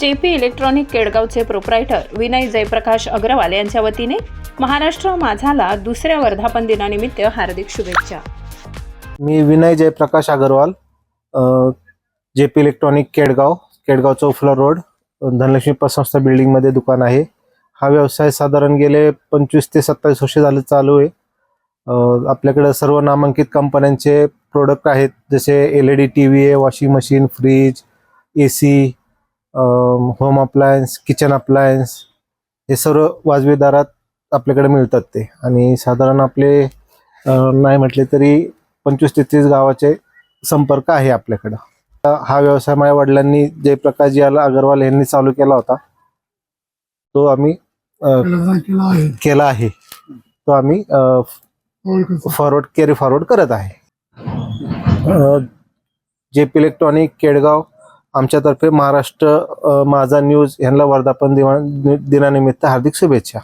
JP electronic केडगावचे proprietor Vinay Jayprakash Agarwal यांच्या वतीने महाराष्ट्र माझाला दुसऱ्या वर्धापन दिनानिमित्त हार्दिक शुभेच्छा. मी Vinay Jayprakash Agarwal J P electronic Kedgaon Kedgaon Chaufula road Dhanlaxmi पतसंस्था बिल्डिंगमध्ये दुकान आहे. हा व्यवसाय साधारण गेले पंचवीस ते सत्तावीस वर्ष झाले चालू आहे. आपल्याकडे सर्व नामांकित कंपन्यांचे प्रोडक्ट आहेत जसे L E D T V आहे washing machine fridge A C home appliance kitchen appliance हे सर्व वाजवी दरात आपल्याकडे मिळतात ते. आणि साधारण आपले नाही म्हटले तरी पंचवीस ते तीस गावाचे संपर्क आहे आपल्याकडं. हा व्यवसाय माझ्या वडिलांनी जयप्रकाशजी याला अगरवाल यांनी चालू केला होता तो आम्ही केला आहे. तो आम्ही फॉरवर्ड कॅरी फॉरवर्ड करत आहे. जे पी इलेक्ट्रॉनिक केडगाव आमच्यातर्फे महाराष्ट्र माझा न्यूज यांना वर्धापन दिवा दिनानिमित्त हार्दिक शुभेच्छा.